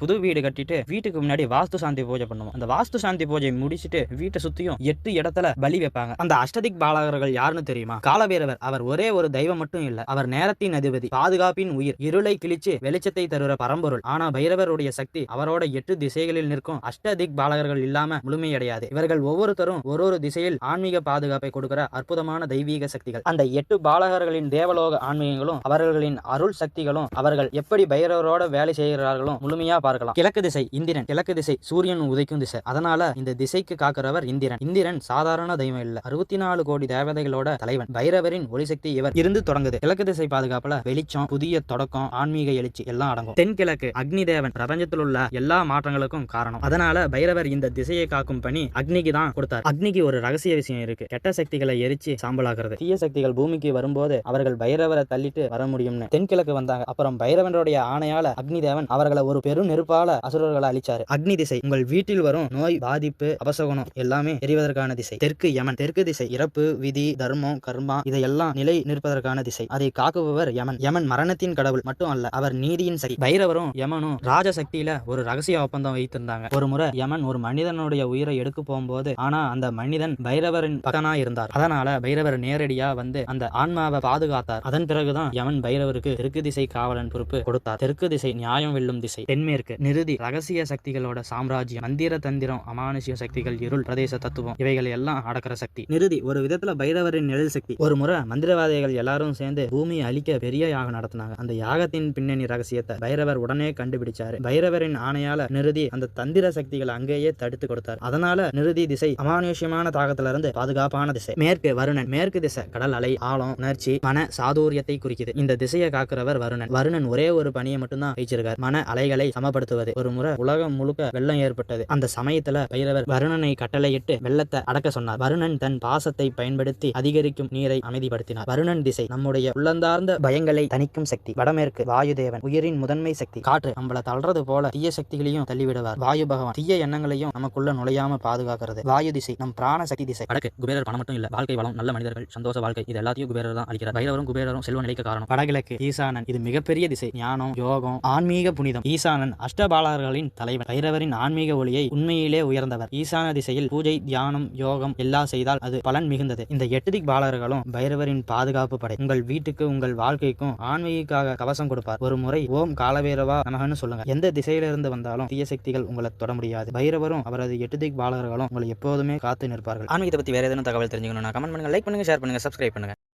புது வீடு கட்டிட்டு வீட்டுக்கு முன்னாடி வாஸ்து சாந்தி பூஜை பண்ணுவோம். அந்த வாஸ்து சாந்தி பூஜை முடிச்சிட்டு வீட்டை சுத்தியும் எட்டு இடத்துல பலி வைப்பாங்க. அந்த அஷ்டதிக் பாலகர்கள் யாருன்னு தெரியுமா? காலபேரவர். அவர் ஒரே ஒரு தெய்வம் மட்டும் இல்ல அவர் நேரத்தின் அதிபதி பாதுகாப்பின் உயிர் இருளை கிழிச்சு வெளிச்சத்தை தருகிற பரம்பொருள். ஆனா பைரவருடைய சக்தி அவரோட எட்டு திசைகளில் நிற்கும் அஷ்டதிக் பாலகர்கள் இல்லாம முழுமையடையாது. இவர்கள் ஒவ்வொருத்தரும் ஒரு ஒரு திசையில் ஆன்மீக பாதுகாப்பை கொடுக்கிற அற்புதமான தெய்வீக சக்திகள். அந்த எட்டு பாலகர்களின் தேவலோக ஆன்மீகங்களும் அவர்களின் அருள் சக்திகளும் அவர்கள் எப்படி பைரவரோட வேலை செய்கிறார்களோ முழுமையா பார்க்கலாம். கிழக்கு திசை இந்திரன். கிழக்கு திசை சூரியன் உதைக்கும் திசை. அதனால இந்த திசைக்கு காக்கிறவர் இந்திரன். இந்திரன் சாதாரண தெய்வம் இல்ல. அறுபத்தி நாலு கோடி தேவதைகளோட தலைவன். பைரவரின் ஒளிசக்தி இவர் இருந்து தொடங்குது. கிழக்கு திசை பாதுகாப்புல வெளிச்சம் புதிய தொடக்கம் ஆன்மீக எழுச்சி எல்லாம் அடங்கும். தென்கிழக்கு அக்னி தேவன் பிரபஞ்சத்தில் உள்ள எல்லா மாற்றங்களுக்கும் காரணம். அதனால பைரவர் இந்த திசையை காக்கும் பணி அக்னிக்கு தான் கொடுத்தார். அக்னிக்கு ஒரு ரகசிய விஷயம் இருக்கு. கெட்ட சக்திகளை எரிச்சு சாம்பலாக்குறது. தீய சக்திகள் பூமிக்கு வரும்போது அவர்கள் பைரவரை தள்ளிட்டு வர முடியும்னு. தென்கிழக்கு வந்தாங்க. அப்புறம் பைரவனுடைய ஆணையால அக்னி தேவன் அவர்களை ஒரு பெரும் நெருப்பால அசுரர்களை அழிச்சாரு. அக்னி திசை. உங்கள் வீட்டில் வரும் நோய் பாதிப்பு அபசகுணம் எல்லாமே எரிவதற்கான திசை. தெற்கு யமன். தெற்கு திசை. இறப்பு விதி தர்மம் கர்மா இதையெல்லாம் நிலை நிற்பதற்கான திசை. அதை காக்குபவர் யமன். யமன் மரணத்தின் கடவுள் மட்டும் அல்ல அவர் நீதியின் சரி பைரவரும் யமனும் ராஜ சக்தியில ஒரு ரகசிய ஒப்பந்தம் வைத்திருந்தாங்க. ஒரு முறை யமன் ஒரு மனிதனுடைய உயிரை எடுக்க போகும்போது ஆனா அந்த மனிதன் பைரவரின் பகனா இருந்தார். அதனால பைரவர் நேரடியா வந்து அந்த ஆன்மாவை பாதுகாத்தார். அதன் பிறகுதான் யமன் பைரவருக்கு தெற்கு திசை காவலன் பொறுப்பு கொடுத்தார். தெற்கு திசை நியாயம் வெல்லும் திசை. தென்மேற்கு நிருதி ரகசிய சக்திகளோட சாம்ராஜ்யம் மந்திர தந்திரம் அமானுஷ்ய சக்திகள் இருள் பிரதேச தத்துவம் இவைகள் எல்லாம் அடக்கிற சக்தி. நிருதி ஒரு விதத்துல பைரவரின் நிழல் சக்தி. ஒரு முறை மந்திரவாதிகள் எல்லாரும் சேர்ந்து பூமியை அழிக்க பெரிய யாகம் நடத்தினாங்க. அந்த யாகத்தின் பின்னணி ரகசியத்தை பைரவர் உடனே கண்டுபிடிச்சாரு. பைரவரின் ஆணையால நிருதி அந்த தந்திர சக்திகளை அங்கேயே தடுத்து கொடுத்தார். அதனால நிருதி திசை அமானுஷ்யமான தாகத்துல இருந்து பாதுகாப்பான திசை. மேற்கு வருணன் மேற்கு திசை கடல் அலை ஆழம் உணர்ச்சி மன சாதுரியத்தை குறிக்குது. இந்த திசையை காக்குறவர் வருணன். வருணன் ஒரே ஒரு பணியை மட்டும்தான் வைச்சிருக்கார் மன அலைகளை சமப்படுத்துவது ஒரு முறை உலகம் முழுக்க வெள்ளம் ஏற்பட்டது. அந்த சமயத்துல பைரவர் வருணனை கட்டளையிட்டு வெள்ளத்தை அடக்க சொன்னார். வருணன் தன் பாசத்தை பயன்படுத்தி அதிகரிக்கும் நீரை அமைதிப்படுத்தினார். வருணன் திசை நம்முடைய உள்ளந்தார்ந்த பயங்களை தணிக்கும் சக்தி. வடமேற்கு வாயுதேவன் உயிரின் முதன்மை சக்தி. காற்று நம்மள தள்ளுறது போல தீய சக்திகளையும் தள்ளிவிடுவார். வாயு பகவான் தீய எண்ணங்களையும் நமக்குள்ள நுழையாம பாதுகாக்கிறது. வாயு திசை நம் பிராண சக்தி திசை. வடக்கு குபேரர் பணம் மட்டும் இல்ல வாழ்க்கை வளம் நல்ல மனிதர்கள் சந்தோஷ வாழ்க்கை இது எல்லாத்தையும் குபேரர் தான் அளிக்கிறார். பைரவரும் குபேரரும் செல்வ நிலைக்கு காரணம். வடகிழக்கு ஈசானன் இது மிகப்பெரிய திசை. ஞானம் யோகம் ஆன்மீக புனிதம். ஈசானன் அஷ்டபாலர்களின் தலைவன். பைரவரின் ஆன்மீக ஒளியை உண்மையிலே உயர்ந்தவர். ஈசான திசையில் பூஜை தியானம் யோகம் எல்லாம் செய்தால் அது பலன் மிகுந்தது. இந்த எட்டு திக் பாலர்களும் பைரவரின் பாதுகாப்பு படை. உங்கள் வீட்டுக்கு உங்கள் வாழ்க்கைக்கும் ஆன்மீகக்காக கவசம் கொடுப்பார். ஒரு முறை ஓம் காலபைரவா நமகன்னு சொல்லுங்க. எந்த திசையிலிருந்து வந்தாலும் தீய சக்திகள் உங்களை தொட முடியாது பைரவரும் அவரது எட்டு திக் பாலர்களும் உங்களை எப்போதுமே காத்து நிற்பார்கள். ஆன்மீகத்தை பத்தி வேற ஏதேனும் தகவல் தெரிஞ்சுக்கணும்னா கமெண்ட் பண்ணுங்க லைக் பண்ணுங்க ஷேர் பண்ணுங்க சப்ஸ்கிரைப் பண்ணுங்க.